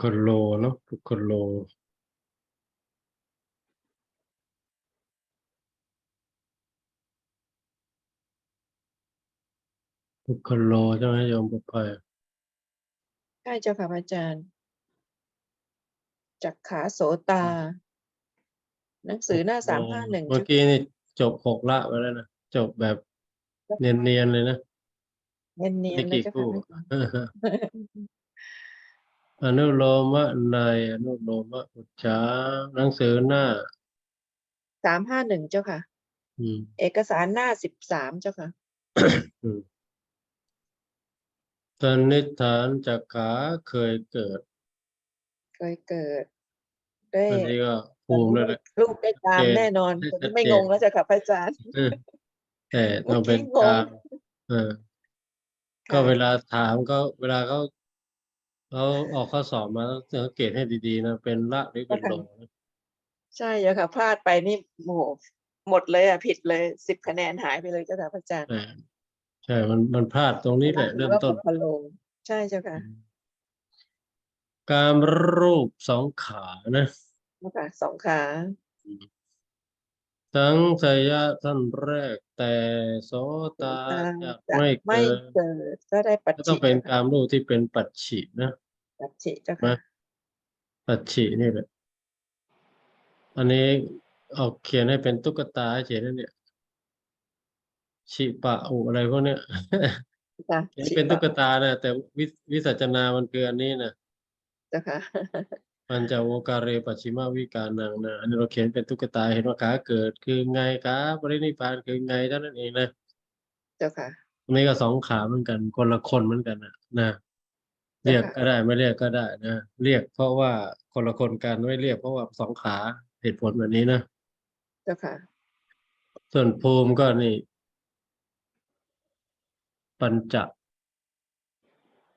คโลเนาะปุคโลปุคโลใช่ไหมโยมปุพพายใช่เจ้าค่ะพระอาจารย์ จักขาโสตา หนังสือหน้าสามห้าหนึ่งเมื่อกี้นี่จบหกละไปแล้วนะ จบแบบเนียนๆเลยนะ เนียนเนียนนี่ๆเลยกี่เจ้าค่ะคู่พระ อาจารย์อนุโลมะในอนุโลมะอุจจาหนังสือหน้าสามห้าหนึ่งเจ้าค่ะ อืมเอกสารหน้าสิบสามเจ้าค่ะ อืมสันนิษฐานจักขาเคยเกิด เคยเกิดได้อันนี้ก็ภูมิแล้วแหละ ลูกได้ตามชัดเจนแน่นอนชัดคนนี้ไม่เจนงงแล้วเจ้าค่ะพระอาจารย์ เออแต่ต้องเป็นเมื่อกี้งงกลางเออ ก็ค่ะเวลาถามก็เวลาเขา เขาออกข้อสอบมาต้องสังเกตให้ดีๆนะเป็นละหรือเป็นโลนะใช่เจ้าค่ะ พลาดไปนี่โอ้โหหมดเลยอะผิดเลยสิบคะแนนหายไปเลยเจ้าค่ะพระอาจารย์ใช่ใช่ มันมันพลาดตรงนี้แหละเริ่มต้น พะโลใช่เจ้าค่ะการรูปสองขานะเจ้าค่ะสองขา สังสยะท่านแรกแต่โสตาจะจะไม่ไม่เกิดเกิดก็ได้ปัจก็ฉิต้องเป็นจ้ะการรูปที่เป็นปัจฉินะปัจฉิเจ้านะค่ะปัจฉินี่แหละอันนี้เอาเขียนให้เป็นตุ๊กตาเฉยนั่นเนี่ยชิปะอุอะไรพวกเนี้ยจ้ะเขียนเป็นฉิตุ๊กปะตานะแต่วิวิสัชนามันคืออันนี้นะเจ้าค่ะ ปัญจโวการเรปัจฉิมาวิการนังนะอันนี้เราเขียนเป็นตุ๊กตาเห็นว่าขาเกิดคือไงขาปรินิพพานคือไงเท่านั้นเองนะเจ้าค่ะอันนี้ก็สองขาเหมือนกัน คนละคนเหมือนกันนะนะเจ้าค่ะเรียกก็ได้ไม่เรียกก็ได้นะเรียกเพราะว่าคนละคนกันไม่เรียกเพราะว่าสองขาเหตุผลแบบนี้นะเจ้าค่ะ ส่วนภูมิก็นี่ ปัญจ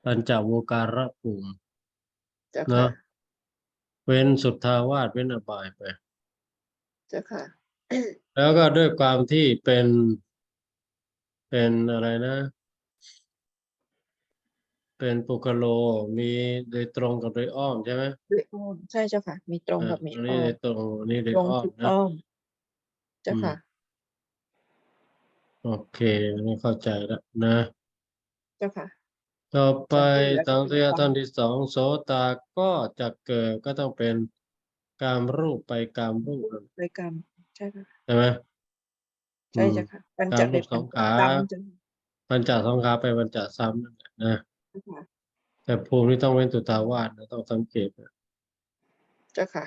ปัญจโวการะภูมิเจ้าเนค่ะอะ เว้นสุทธาวาสเว้นอบายไป เจ้าค่ะ แล้วก็ด้วยความที่เป็นเป็นอะไรนะ เป็นปุคโลมีโดยตรงกับโดยอ้อมใช่ไหมด้วยอ้อมใช่เจ้าค่ะ มีตรงอ่ากับมีอันอ้นี้อโดมยตรงอันนี้โดยตรงอ้อมถูกนะอ้อมเจ้าอืมค่ะ โอเคอันนี้เข้าใจแล้วนะ เจ้าค่ะ ต่อไปสังเกตแล้วสังก็เสียเป็นท่านที่สองโสตาก็จะเกิดก็ต้องเป็นกามรูปไปกามรูปนั่นโดยกรรมใช่ค่ะใช่ไหมใช่อืมเจ้าค่ะปัญกาจรเลรูยปสองขาซ้ำเจ้าปัญจสองขาไปปัญจซ้ำนั่นแหละนะค่ะแต่ภูมินี่ต้องเว้นสุทธาวาสนะต้องสังเกตนะเจ้าค่ะ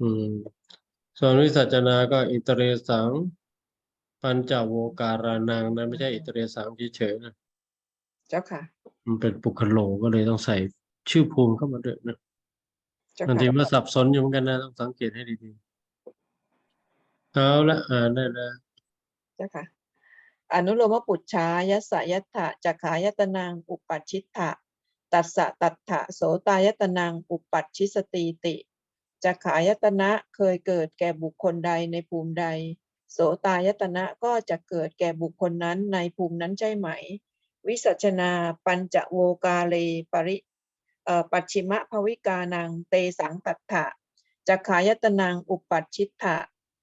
อืม ส่วนวิสัชนาก็อิตเรสัง ปัญจโวการานังนั้นไม่ใช่อิตเรสังเฉยๆนะ เจ้าค่ะ มันเป็นปุคโลก็เลยต้องใส่ชื่อภูมิเข้ามาด้วยนะเจ้าบางทีค่ะมันสับสนอยู่เหมือนกันนะต้องสังเกตให้ดีๆเอาละอ่านได้แล้วเจ้าค่ะ อนุโลมปุจฉายัสสะยัตถะจักขายตนังอุปัชชิตถะตัสสะตัตถะโสตายตนังอุปัชชิสตีติจักขายตนะเคยเกิดแก่บุคคลใดในภูมิใด โสตายตนะก็จะเกิดแก่บุคคลนั้นในภูมินั้นใช่ไหม วิสัชนา ปัญจโวกาเลปริปัจฉิมภวิกานังเตสังตัตถะจักขายตนังอุปัชชิตะ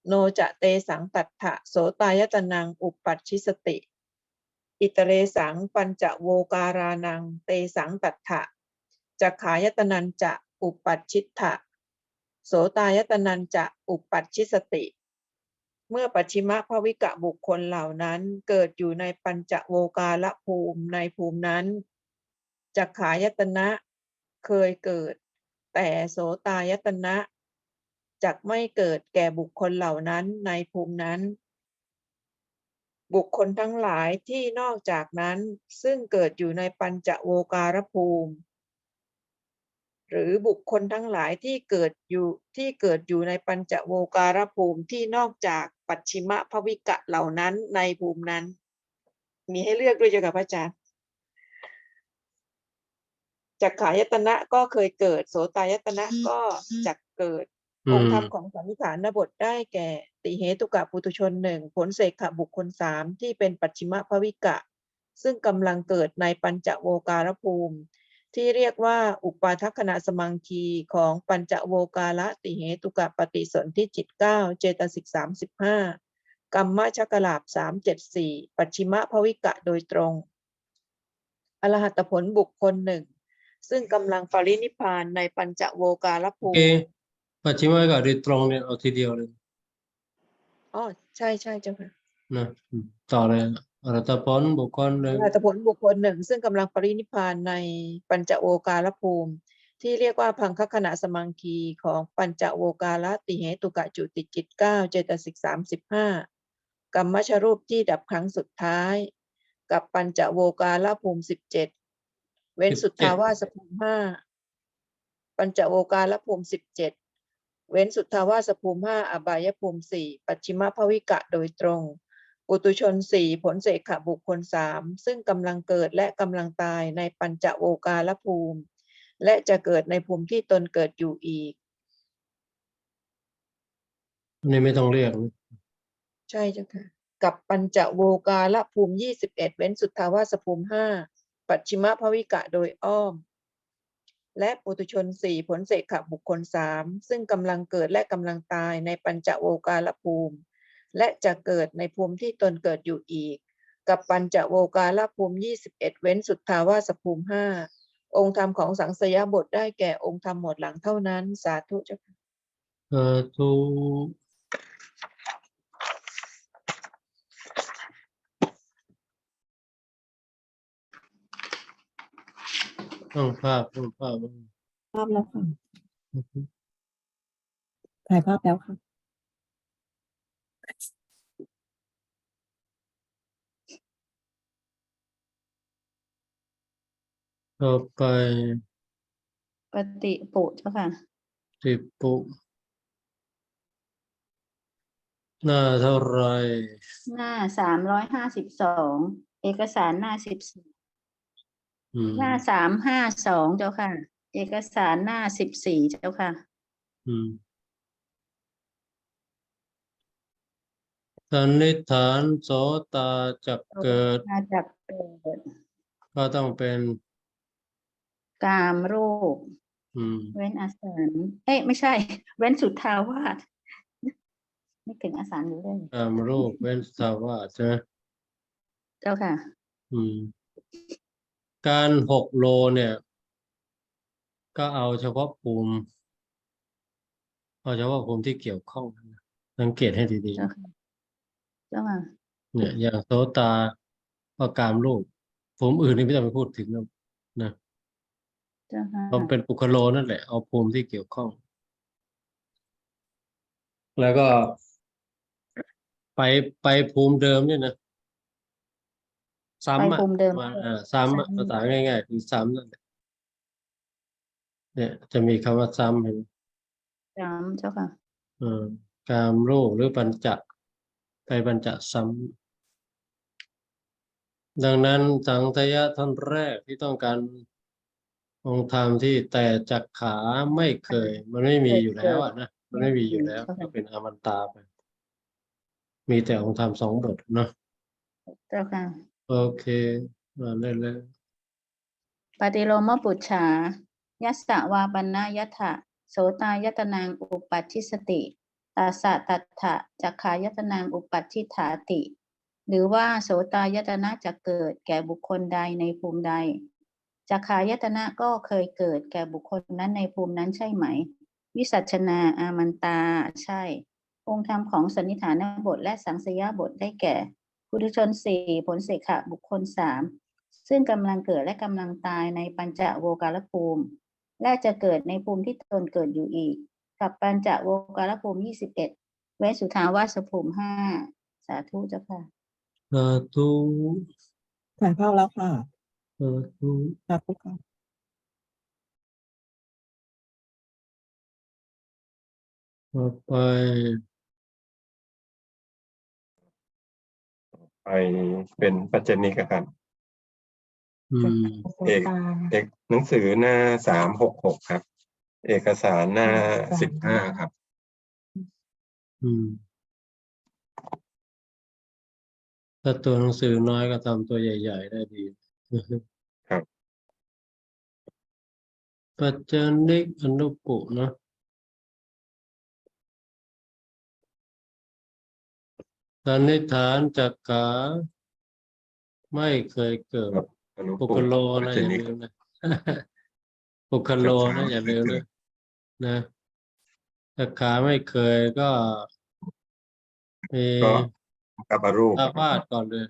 โนจะเตสังตัตถะโสตายตนังอุปัชชิสติ อิตเรสังปัญจโวการานังเตสังตัตถะจักขายตนันจะอุปัชชิตะโสตายตนันจะอุปัชชิสติ เมื่อปัจฉิมภวิกะบุคคลเหล่านั้น เกิดอยู่ในปัญจโวการภูมิในภูมินั้นจักขายตนะเคยเกิด แต่โสตายตนะจักไม่เกิดแก่บุคคลเหล่านั้นในภูมินั้น บุคคลทั้งหลายที่นอกจากนั้นซึ่งเกิดอยู่ในปัญจโวการภูมิ หรือบุคคลทั้งหลายที่เกิดอยู่ที่เกิดอยู่ในปัญจโวการภูมิที่นอกจากปัจฉิมภวิกะเหล่านั้นในภูมินั้น มีให้เลือกด้วยเจ้าค่ะพระอาจารย์จักขายตนะก็เคยเกิด โสตายตนะก็จะเกิดอืองค์มธรรมของสันนิฐานบทได้แก่ ติเหตุกะปุตุชนหนึ่งผลเสกขบุคคลสามที่เป็นปัจฉิมภวิกะ ซึ่งกำลังเกิดในปัญจโวการภูมิ ที่เรียกว่าอุปาทัคขณะสมังคีของปัญจโวการะติเหตุกะปฏิสนธิจิตเก้าเจตสิกสามสิบห้ากรรมชักลาบสามเจ็ดสี่ปัจฉิมภวิกะโดยตรง อรหัตผลบุคคลหนึ่ง ซึ่งกำลังปรินิพพานในปัญจโวการภูโอเคมิปัจฉิมวิกะโดยตรงเนี่ยเอาทีเดียวเลยอ๋อใช่ใช่เจ้าค่ะนะอืมต่อเลย อรหัตผลบุคคลหนึ่งอรหัตผลบุคคลหนึ่ง ซึ่งกำลังปรินิพพานในปัญจโวการภูมิ ที่เรียกว่าพังคขณะสมังคีของปัญจโวการติเหตุกะจุติจิตเก้าเจตสิกสามสิบห้ากรรมชรูปที่ดับครั้งสุดท้าย กับปัญจโวการภูมิสิบเจ็ดเว้นสุทธาวาสภูมิห้าปัญจโวการภูมิสิบเจ็ดเว้นสุทธาวาสภูมิห้าอบายภูมิสี่ปัจฉิมภวิกะโดยตรง ปุตุชนสี่ผลเสกขบุคคลสามซึ่งกำลังเกิดและกำลังตายในปัญจโวการภูมิ และจะเกิดในภูมิที่ตนเกิดอยู่อีกอันนี้ไม่ต้องเรียกนะใช่เจ้าค่ะ กับปัญจโวการภูมิยี่สิบเอ็ดเว้นสุทธาวาสภูมิห้าปัจฉิมภวิกะโดยอ้อม และปุตุชนสี่ผลเสกขบุคคลสามซึ่งกำลังเกิดและกำลังตายในปัญจโวการภูมิ และจะเกิดในภูมิที่ตนเกิดอยู่อีก กับปัญจโวการภูมิยี่สิบเอ็ดเว้นสุทธาวาสภูมิห้าองค์ธรรมของสังสยบทได้แก่องค์ธรรมหมวดหลังเท่านั้น สาธุเจ้าค่ะสาธุต้องภาพต้องภาพภาพแล้วค่ะถ่ายภาพแล้วค่ะ ต่อไปปฏิปุเจ้าค่ะติปุ หน้าเท่าไหรหน้าสามร้อยห้าสิบสองเอกสารหน้าสิบสี่อืมหน้าสามห้าสองเจ้าค่ะ เอกสารหน้าสิบสี่เจ้าค่ะ อืมสันนิษฐานโสตาจะเกิดมาจากเกิดก็ต้องเป็น กามรูปอืมเว้นอาสารเอ้ยไม่ใช่ เว้นสุทธาวาสไม่ถึงอาสารอยู่เลยตามรูปเว้นสาวาสใช่ไหมเจ้าค่ะ อืม การหกโลเนี่ย ก็เอาเฉพาะภูมิเอาเฉพาะภูมิที่เกี่ยวข้องนะสังเกตให้ดีเจ้าค่ะเจ้าค่ะๆเนี่ย อย่างโสตาก็กามรูปภูมิอื่นนี่ไม่ต้องไปพูดถึงนะนะเจ้าค่ะมันเป็นปุคโลนั่นแหละ เอาภูมิที่เกี่ยวข้อง แล้วก็ ไปไปภูมิเดิมเนี่ยนะไปซ้ำอะภูมิเดิม มาอ่าซ้ำอะซ้ำภาษาง่ายๆคือซ้ำนั่นแหละเนี่ย จะมีคำว่าซ้ำเห็นไหมจำเจ้าค่ะเออกามรูปหรือปัญจไปปัญจซ้ำดังนั้นสังทยะท่านแรกที่ต้องการ องค์ธรรมที่แต่จักขาไม่เคย มันไม่มีอยู่แล้วอะนะมันไม่มีอยู่แล้วใช่ก็เป็นอมันตาไปมีแต่องค์ธรรมสองบทเนาะเจ้าค่ะ โอเคมาได้เลยปฏิโลมปุจฉายัสสะวาปันนยัตถะโสตายตนางอุปัชชิสติตาสะตัตถะจักขายตนางอุปัชชิฐาติ หรือว่าโสตายตนะจะเกิดแก่บุคคลใดในภูมิใด จักขายตนะก็เคยเกิดแก่บุคคลนั้นในภูมินั้นใช่ไหม วิสัชนาอามันตาใช่ องค์ธรรมของสันนิฐานบทและสังสยบทได้แก่ปุถุชนสี่ผลเสกขะบุคคลสามซึ่งกำลังเกิดและกำลังตายในปัญจโวการภูมิ และจะเกิดในภูมิที่ตนเกิดอยู่อีก กับปัญจโวการภูมิยี่สิบเอ็ดเวสสุทาวาสภูมิห้าสาธุเจ้าค่ะสาธุถ่ายภาพแล้วค่ะ สาธุสาธุค่ะต่อไป ไปเป็นปัจเจนิกอะครับ อืม เอก เอกหนังสือหน้าสามหกหกครับ เอกสารหน้าสิบห้าครับ อืม ถ้าตัวหนังสือน้อยก็ทำตัวใหญ่ ๆ ได้ดี ปัจจานิกอนุปุเนอะสันนิษฐานจักขาไม่เคยเกิด อนุปุปุคโลปัจนะอจย่านิลืกมนะ ปุคโลนะอย่าลืมจักขาไม่เคยนะนะจักขาไม่เคยก็มีก็กับอรูปตาวาดก่อนเลย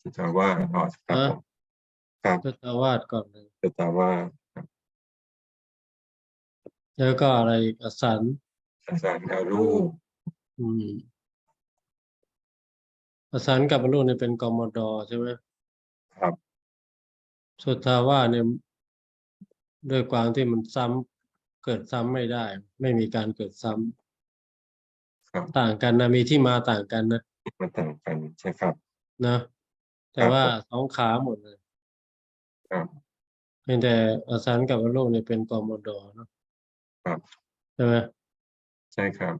สุตาวาสอ๋อครับฮะผม ครับก็ตาวาดก่อนเลยสุตาวาสครับแล้วก็อะไรอีกอสันอสานอรูปอืมอสันกับอรูปเนี่ยเป็นกมดใช่ไหมครับ สุทธาวาสเนี่ยด้วยความที่มันซ้ำเกิดซ้ำไม่ได้ ไม่มีการเกิดซ้ำครับต่างกันนะมีที่มาต่างกันนะมันต่างกันใช่ครับนะแต่ครับว่าผมสองขาหมดเลย ครับเพียงแต่อสันกับอรูปเนี่ยเป็นกมดเนอะครับใช่ไหมใช่ครับ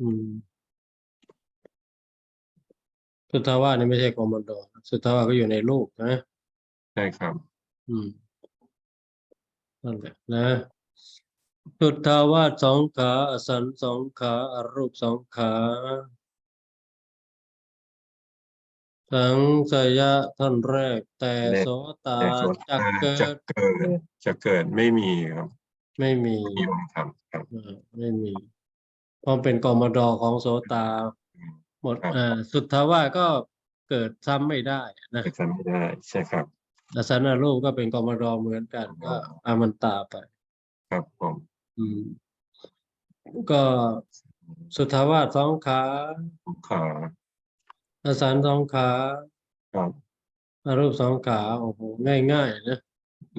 อืมสุทธาวาสเนี่ยไม่ใช่กมดสุทธาวาสก็อยู่ในรูปนะใช่ครับ อืมนั่นแหละนะสุทธาวาสสองขาอสันสองขาอรูปสองขา สังสยะท่านแรก แต่แรกโสตาแต่ส่วนจักตาเกิจะดเกิดจะเกิดไม่มีครับไม่มีไม่มีองค์ธรรมครับเออไม่มีเพราะเป็นกมดของโสตาอืมหมดครับ อ่าสุทธาวาสก็เกิดซ้ำไม่ได้นะจะจำไม่ได้ใช่ครับ อสันอรูปก็เป็นกมดเหมือนกัน ก็อามันตาไป ครับผมอืม ก็สุทธาวาสสองขาขา อสันสองขาครับอรูปสองขาโอ้โหง่ายๆนะ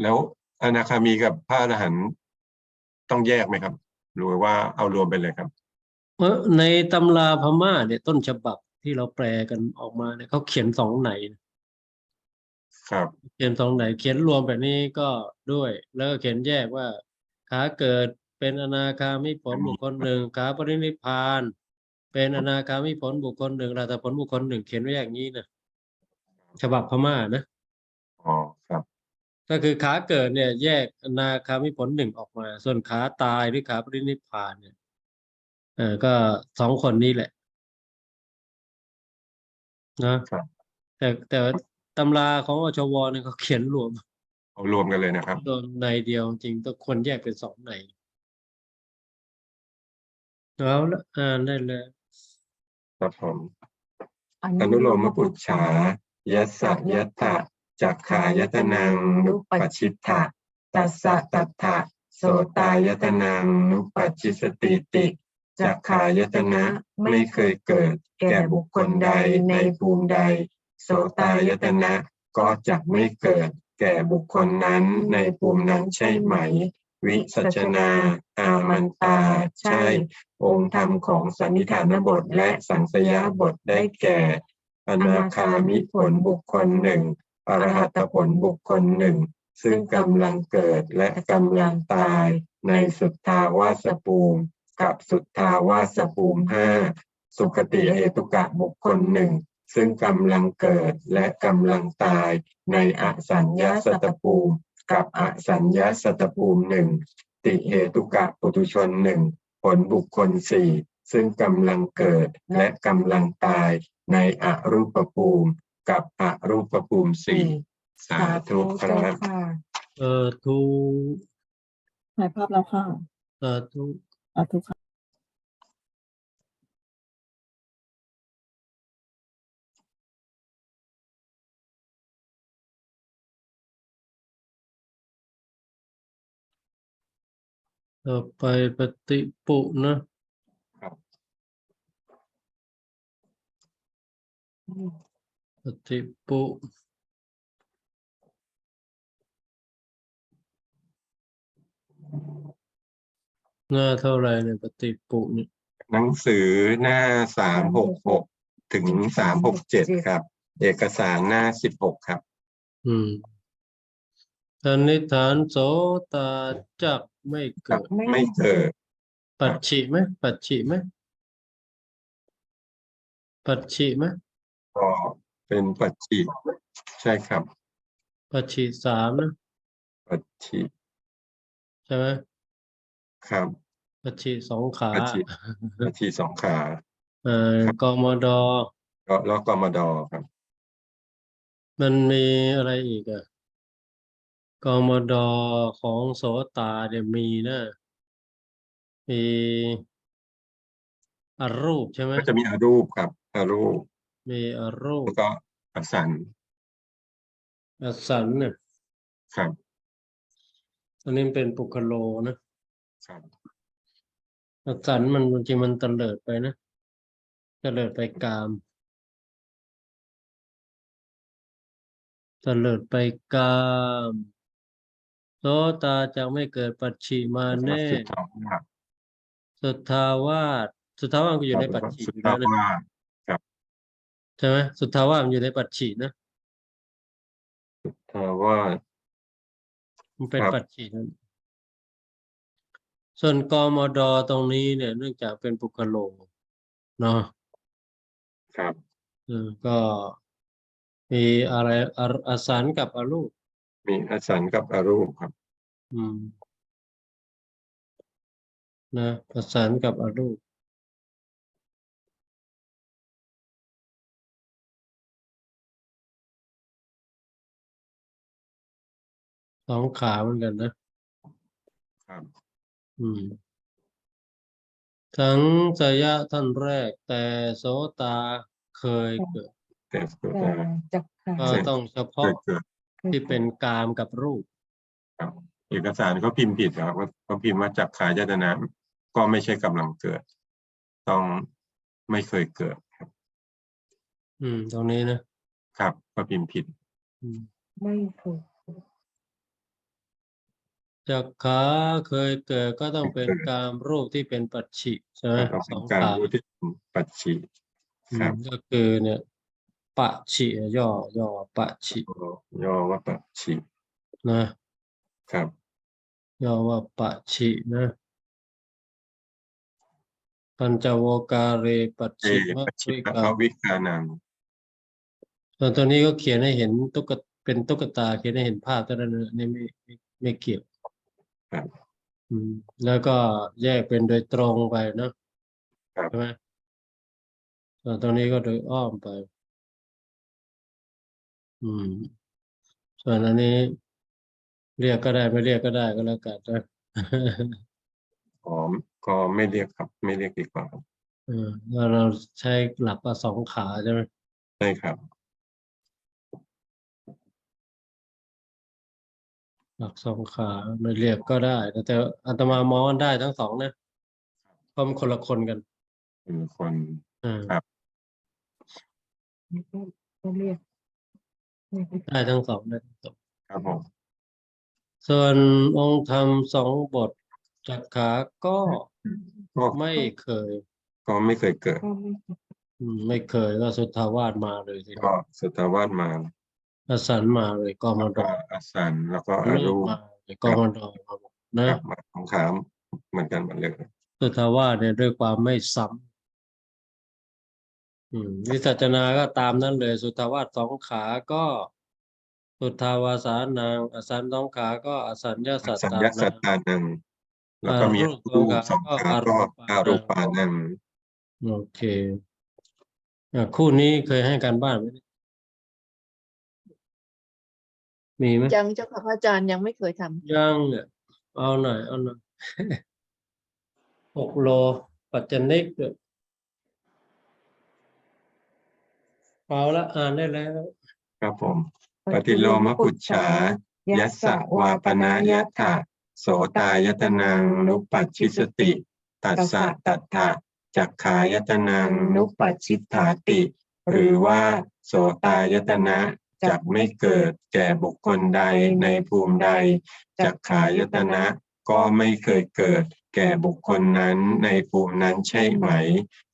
แล้วอนาคามีกับพระอรหันต์ต้องแยกไหมครับ หรือว่าเอารวมไปเลยครับ เออในตำราพม่าเนี่ยต้นฉบับที่เราแปลกันออกมาเนี่ยเขาเขียนสองไหนนะครับ เขียนสองไหน เขียนรวมแบบนี้ก็ด้วย แล้วก็เขียนแยกว่า ขาเกิดเป็นอนาคามิผลบุคคลหนึ่งขาปรินิพพาน เป็นอนาคามิผลบุคคลหนึ่งราตผลบุคคลหนึ่งเขียนไว้อย่างนี้นะฉบับพม่านะอ๋อครับ ก็คือขาเกิดเนี่ย แยกอนาคามิผลหนึ่งออกมา ส่วนขาตายหรือขาปรินิพพานเนี่ยเออก็สองคนนี้แหละนะครับแต่แต่ว่าตำราของอชวเนี่ยเขาเขียนรวมเอารวมกันเลยนะครับรวมในเดียวจริงต้องควรแยกเป็นสองในเอาละอ่านได้เลย ครับผมอนุโลมปุจฉายัสสะยัตถะจักขายตนังนุปปัชชิตถะตัสสะตัตถะโสตายตนังนุปปัชชิสติติจักขายตนะไม่เคยเกิด แก่บุคคลใดในภูมิใด โสตายตนะก็จักไม่เกิด แก่บุคคลนั้นในภูมินั้นใช่ไหม วิสัชนา อามันตา ใช่ องค์ธรรมของสันนิฐานบทและสังสยาบทได้แก่ อนาคามิผลบุคคลหนึ่งอรหัตผลบุคคลหนึ่ง ซึ่งกำลังเกิดและกำลังตาย ในสุทธาวาสภูมิ กับสุทธาวาสภูมิห้าสุคติเหตุกะบุคคลหนึ่งซึ่งกำลังเกิดและกำลังตายในอสัญญาสัตตภูมิ กับอสัญญาสัตตภูมิหนึ่งติเหตุกะปุถุชนหนึ่งผลบุคคลสี่ซึ่งกำลังเกิดและกำลังตายในอรูปภูมิ กับอรูปภูมิสี่สาธุคเจ้ารับค่ะเออทุถ่ายภาพแล้วค่ะสาธุสาธุค่ะ ต่อไปปฏิปุนะครับปฏิปุหน้าเท่าไหรเนี่ยปฏิปุเนี่ยหนังสือหน้าสามหกหกถึงสามหกเจ็ดครับ เอกสารหน้าสิบหกครับ อืมสันนิษฐานโสตาจัก ไม่ครัเกิบดไม่เกิดปัจฉิไหมปัจฉิไหมปัจฉิไหมก็เป็นปัจจิใช่ครับ ปัจฉิสามนะ ปัจจิใช่ไหมครับ ปัจฉิสองขา ปัจฉิปัจฉิสองขา เอ่อกมดก็แล้วกมดครับ มันมีอะไรอีกอะ กมดของโสตาเนี่ยมีนะ มีอรูปใช่ไหมก็จะมีอรูปครับอรูป มีอรูปแล้วก็อสันอสันเนี่ยครับอันนี้เป็นปุคโลนะครับอสันมันจริงๆมันตะเลิดไปนะตะเลิดไปกามตะเลิดไปกาม โสตาจะไม่เกิดปัจฉิมาแล้วก็แน่ สุทธาวาสสุทธาวาสสุทธาวาสก็อยู่ในปัจฉิสุทอยู่ธาแล้วนะวาสใช่ไหมสุทธาวาสมันอยู่ในปัจฉินะ สุทธาวาส มันเป็นครับ ปัจฉินั้นส่วนกมดตรงนี้เนี่ย เนื่องจากเป็นปุคโลเนาะครับ เออก็มีอะไรอรอสันกับอรูป มีอสันกับอรูปครับ อืม นะอสันกับอรูป สองขาเหมือนกันนะ ครับ อืม ทั้งสยะท่านแรก แต่โสตาเคยเกิดแต่สุทแต่ธาจักขาก็ต้องเฉเคพาะยเกิด ที่เป็นกามกับรูป ครับเอกสารเขาพิมพ์ผิดครับว่าเขาพิมพ์ว่าจักขายตนะก็ไม่ใช่กำลังเกิด ต้องไม่เคยเกิดครับ อืม ตรงนี้นะครับก็พิมพ์ผิดอืมไม่ถูกจักขาเคยเกิดก็ต้องเป็นเคยเกิดกามรูปที่เป็นปัจฉิใช่ไหมต้องสเป็อนงการขารู้ที่เป็นปัจฉิอืครัมบก็คือเนี่ย ปะฉิย่อย่อปะฉิย่อว่าปัจฉินะครับ ย่อว่าปะฉินะปัญจโวการเรปัจเอฉิมปัจฉิวิปะกาภวิกานังส่วนตัวนี้ก็เขียนให้เห็นตุ๊กตเป็นตุ๊กตาเขียนให้เห็นภาพเท่านั้นนะนี่ไม่ไม่ไม่เกี่ยวครับอืมแล้วก็แยกเป็นโดยตรงไปเนอะครับใช่ไหมส่วนตรงนี้ก็โดยอ้อมไป อืม ส่วนอันนี้ เรียกก็ได้ไม่เรียกก็ได้ก็แล้วกันนะอ๋อก็ไม่เรียกครับ ไม่เรียกดีกว่าครับเออแล้วเราใช้หลักว่าสองขาใช่ไหมใช่ครับ หลักสองขาไม่เรียกก็ได้แต่แต่อาตมามองว่าได้ทั้งสองนะเพราะมันคนละคนกันเป็นคนอ่าครับก็เรียก ได้ทั้งสองได้ทั้งสองครับผมส่วนองค์ธรรมสองบทจักขาก็ก็ไม่เคย ก็ไม่เคยเกิดก็ไม่อืมไม่เคยก็สุทธาวาสมาเลยทีก็สุทธาวาสมาอสันมาเลยกมแล้วดก็อสันแล้วก็อรูรูปปมาเลยกมดมาหมดนะครับมาของขามเหมือนกันหมดเลย สุทธาวาสเนี่ยด้วยความไม่ซ้ำ อืมวิสัชนาก็ตามนั้นเลย สุทธาวาสสองขาก็ สุทธาวาสานังอสันสองขาก็อสัญญาสัตสัญตาญาสันัตงตานัง แล้วก็มีอารูปรูปสสอองงขาขาก็อาอารูรูปปานังโอเคอะคู่นี้เคยให้การบ้านไหมเนี่ยมีไหมยังเจ้าค่ะพระอาจารย์ยังไม่เคยทำยังเนี่ยเอาหน่อยเอาหน่อย หกโล ปัจจนิกด้วย เอาละอ่านได้แล้ว ครับผม ปฏิโลมปุจฉา ยัสสะวาปนายถะโสตายตนังนุปัชชิสติ ตัสสะตัตถะจักขายตนังนุปัชชิฐาติ หรือว่าโสตายตนะจักไม่เกิดแก่บุคคลใดในภูมิใดจักขายตนะก็ไม่เคยเกิดแก่บุคคลนั้นในภูมินั้นใช่ไหม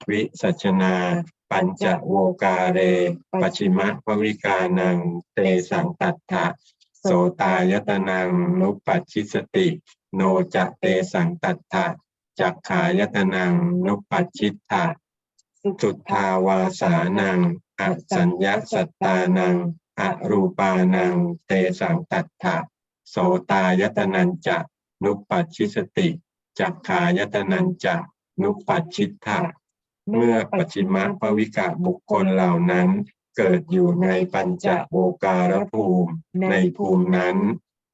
วิสัชนา ปัญจโวกาเรปัจฉิมภวิกานังเตสังตัตถะโสตายตนังนุปัชชิสติ โนจะเตสังตัตถะจักขายตนังนุปัชชิตะสุทธาวาสานังอสัญญาสัตตานังอรูปานังเตสังตัตถะโสตายตนันจะนุปปัชชิสติ จักขายตนัญจะนุปปัชชิทะ เมื่อปัจฉิมภวิกะบุคคลเหล่านั้น เกิดอยู่ในปัญจโวการภูมิ ในภูมินั้น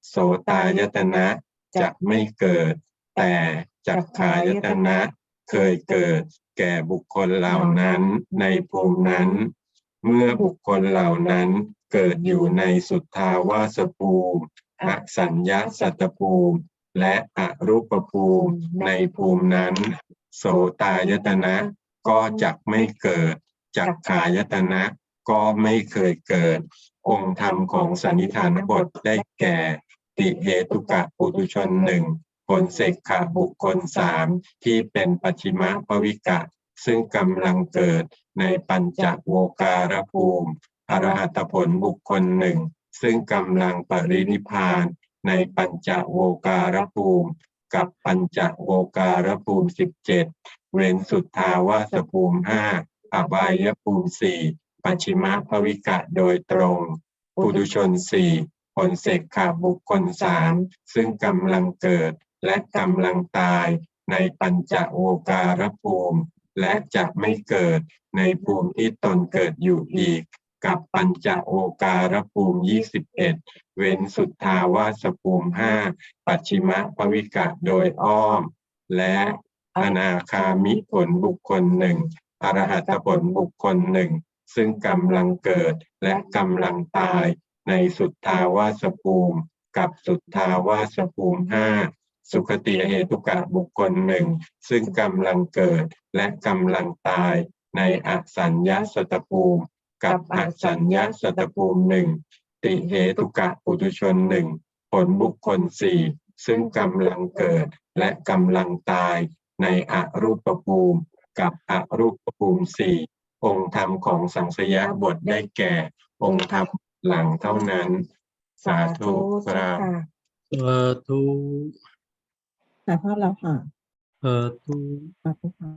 โสตายตนะจะไม่เกิด แต่จักขายตนะเคยเกิดแก่บุคคลเหล่านั้นในภูมินั้น เมื่อบุคคลเหล่านั้นเกิดอยู่ในสุทธาวาสภูมิอสัญญาสัตตภูมิ และอรูปภูมิในภูมินั้น โสตายตนะ ก็จักไม่เกิดจักขายตนะก็ไม่เคยเกิด องค์ธรรมของสันนิฐานบทได้แก่ ติเหตุกะปุตุชนหนึ่งผลเสกขาบุคคลสามที่เป็นปัจฉิมภวิกะ ซึ่งกำลังเกิดในปัญจโวการภูมิ อรหัตผลบุคคลหนึ่ง ซึ่งกำลังปรินิพพานในปัญจโวการภูมิ กับปัญจโวการภูมิสิบเจ็ด เว้นสุทธาวาสภูมิห้าอบายภูมิสี่ปัจฉิมภวิกะโดยตรงปุถุชนสี่ผลเสกขาบุคคลสามซึ่งกำลังเกิดและกำลังตายในปัญจโวการภูมิ และจะไม่เกิดในภูมิที่ตนเกิดอยู่อีก กับปัญจโวการภูมิยี่สิบเอ็ดเว้นสุทธาวาสภูมิห้าปัจฉิมภวิกะโดยอ้อม และ อนาคามิผลบุคคลหนึ่งอรหัตผลบุคคลหนึ่ง ซึ่งกำลังเกิดและกำลังตายในสุทธาวาสภูมิ กับสุทธาวาสภูมิห้าสุคติเหตุกะบุคคลหนึ่ง ซึ่งกำลังเกิดและกำลังตายในอสัญญาสตภูมิ กับอสัญญาสตภูมิหนึ่งติเหตุกะปุถุชนหนึ่งผลบุคคลสี่ซึ่งกำลังเกิดและกำลังตาย ในอรูปภูมิกับอรูปภูมิสี่องค์ธรรมของสังสยบทได้แก่ องค์ธรรมหลังเท่านั้น สาธุครับสาธุถ่ายภาพแล้วค่ะสาธุสาธุค่ะ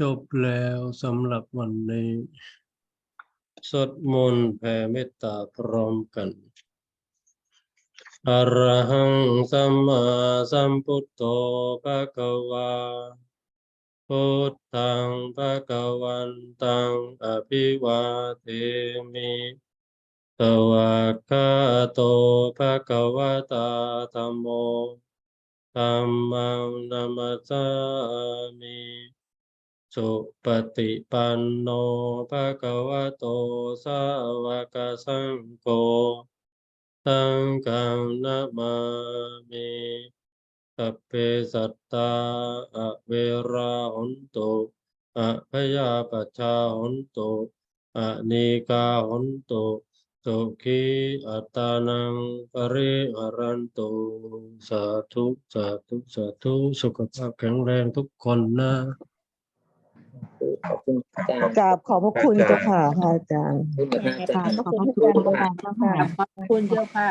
จบแล้วสำหรับวันนี้ สวดมนต์แผ่เมตตาพร้อมกัน อรหังสัมมาสัมพุทโธภะคะวาพุทธังภะคะวันตังอภิวาเทมิสวากขาโตภะคะวะตาธัมโมธัมมังนัมสสามิสุปฏิปันโนภะคะวะโตสาวกสังโฆ สังฆังนะมามิสัพเพสัตตาอะเวราหนตุอะพยาปชชาหนตุอะนีกาหนตุสุขีอัตตานังปริหารันตุสาธุสาธุสาธุสุขภาพแข็งแรงทุกคนนะ ขอบคุณอาจารย์กราบขอบพระคุณเจ้าค่ะพระอาจารย์ขอบคุณอาจารย์ขอบพระคุณพระอาจารย์เจ้าค่ะขอบคุณเจ้าค่ะ